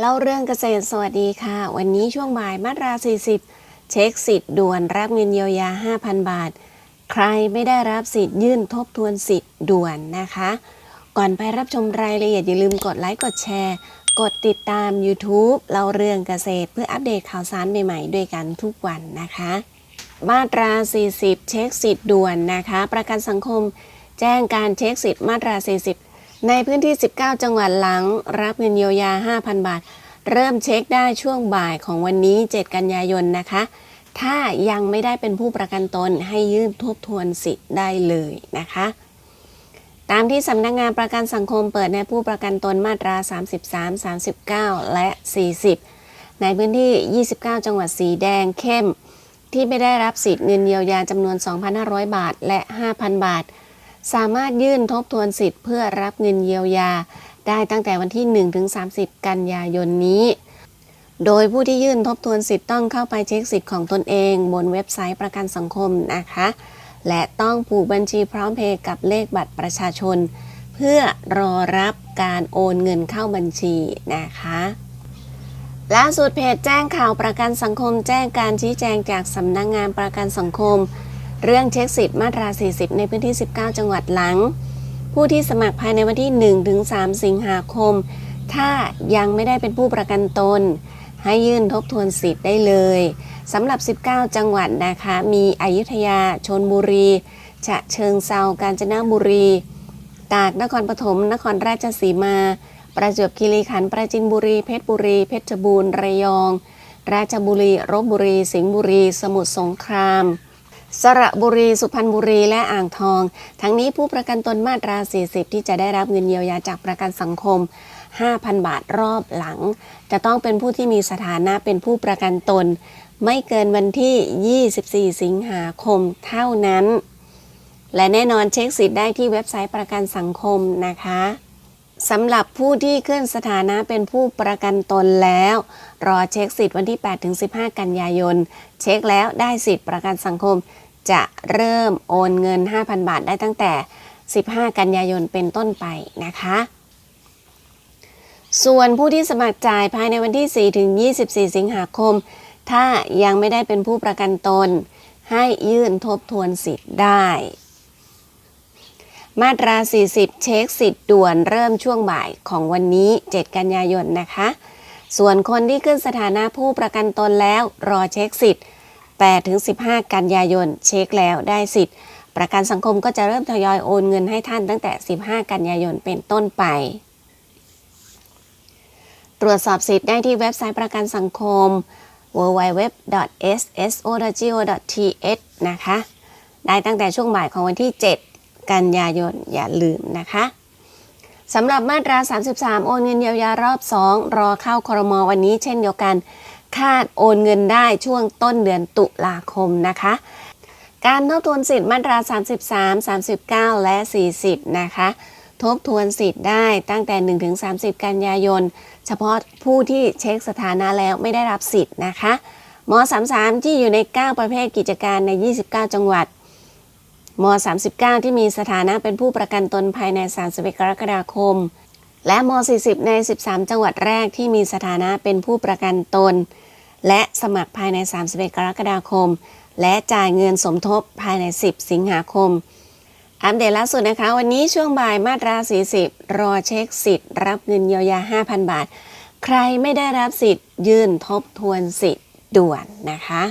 เล่าเรื่องเกษตรสวัสดีค่ะ วันนี้ช่วงบ่ายมาตรา 40 เช็คสิทธิ์ด่วนรับเงินเยียวยา 5,000 บาท ใครไม่ได้รับสิทธิ์ยื่นทบทวนสิทธิ์ด่วนนะคะ ก่อนไปรับชมรายละเอียดอย่าลืมกดไลค์กดแชร์ กดติดตาม YouTube เล่าเรื่องเกษตรเพื่ออัปเดตข่าวสารใหม่ๆ ด้วยกันทุกวันนะคะ มาตรา 40 เช็คสิทธิ์ด่วนนะคะ ประกันสังคม แจ้งการเช็คสิทธิ์มาตรา 40 ในพื้นที่ 19 จังหวัดหลัง รับเงินเยียวยา 5,000 บาท เริ่มเช็คได้ช่วงบ่ายของวันนี้ 7 กันยายนนะคะ ถ้ายังไม่ได้เป็นผู้ประกันตนให้ยื่นทบทวนสิทธิ์ได้เลยนะคะ ตามที่สำนักงานประกันสังคมเปิดในผู้ประกันตนมาตรา 33 39 และ 40 ในพื้นที่ 29 จังหวัดสีแดงเข้ม ที่ไม่ได้รับสิทธิ์เงินเยียวยาจำนวน 2,500 บาทและ 5,000 บาท สามารถยื่นทบทวนสิทธิ์เพื่อรับเงินเยียวยา ได้ตั้งแต่วันที่ 1-30 กันยายนนี้ โดยผู้ที่ยื่นทบทวนสิทธิ์ต้องเข้าไปเช็คสิทธิ์ของตนเอง บนเว็บไซต์ประกันสังคมนะคะ และต้องผูกบัญชีพร้อมเพย์กับเลขบัตรประชาชน เพื่อรอรับการโอนเงินเข้าบัญชีนะคะล่าสุดเพจแจ้งข่าวประกันสังคมแจ้งการชี้แจงจากสำนักงงานประกันสังคม เรื่องเช็คสิทธิ์มาตรา 40 ในพื้นที่ 19 จังหวัดหลัง ผู้ที่สมัครภายในวันที่ 1-3 สิงหาคม ถ้ายังไม่ได้เป็นผู้ประกันตน ให้ยื่นทบทวนสิทธิ์ได้เลยสำหรับ 19 จังหวัดนะคะ มีอยุธยา ชนบุรี ฉะเชิงเซากาญจนบุรี ตาก นครปฐม นครราชสีมา ประจวบคีรีขันธ์ ปราจินบุรี เพชรบุรี เพชรบูรณ์ ระยอง ราชบุรี รบบุรี สิงห์บุรี สมุทรสงคราม สระบุรี สุพรรณบุรีและอ่างทอง ทั้งนี้ผู้ประกันตนมาตรา 40 ที่จะได้รับเงินเยียวยาจากประกันสังคม 5,000 บาทรอบหลัง จะต้องเป็นผู้ที่มีสถานะเป็นผู้ประกันตน ไม่เกินวันที่ 24 สิงหาคมเท่านั้น และแน่นอนเช็คสิทธิ์ได้ที่เว็บไซต์ประกันสังคมนะคะสำหรับผู้ที่ขึ้นสถานะเป็นผู้ประกันตนแล้ว รอเช็คสิทธิ์วันที่ 8-15 กันยายน เช็คแล้วได้สิทธิ์ประกันสังคม จะเริ่มโอนเงิน 5,000 บาทได้ตั้งแต่ 15 กันยายนเป็นต้นไปนะคะ ส่วนผู้ที่สมัครจ่ายภายในวันที่ 4 ถึง 24 สิงหาคม ถ้ายังไม่ได้เป็นผู้ประกันตน ให้ยื่นทบทวนสิทธิ์ได้ มาตรา 40 เช็คสิทธิ์ด่วนเริ่มช่วงบ่ายของวันนี้ 7 กันยายนนะคะ ส่วนคนที่ขึ้นสถานะผู้ประกันตนแล้วรอเช็คสิทธิ์ 8ถึง15 กันยายน เช็คแล้วได้สิทธิ์ ประกันสังคมก็จะเริ่มทยอยโอนเงินให้ท่านตั้งแต่ 15 กันยายนเป็นต้นไป ตรวจสอบสิทธิ์ได้ที่เว็บไซต์ประกันสังคม www.sso.go.th นะคะ ได้ตั้งแต่ช่วงบ่ายของวันที่ 7 กันยายนอย่าลืมนะคะสำหรับมาตรา 33 โอนเงินเยียวยารอบ 2 รอเข้าครมวันนี้เช่นเดียวกัน คาดโอนเงินได้ช่วงต้นเดือนตุลาคมนะคะ การทบทวนสิทธิ์มาตรา 33 39 และ 40 นะคะ ทบทวนสิทธิ์ได้ตั้งแต่ 1-30 กันยายน เฉพาะผู้ที่เช็คสถานะแล้วไม่ได้รับสิทธิ์นะคะม 33 ที่อยู่ใน 9 ประเภทกิจการใน 29 จังหวัดม 39 ที่มีสถานะเป็นผู้ประกันตนภายใน 31 กรกฎาคม และม 40 ใน 13 จังหวัดแรกที่มีสถานะเป็นผู้ประกันตน และสมัครภายใน 31 กรกฎาคม และจ่ายเงินสมทบภายใน 10 สิงหาคม อัปเดตล่าสุดนะคะ วันนี้ช่วงบ่ายมาตรา 40 รอเช็คสิทธิ์ รับเงินเยียวยา 5,000 บาท ใครไม่ได้รับสิทธิ์ ยื่นทบทวนสิทธิ์ด่วนนะคะ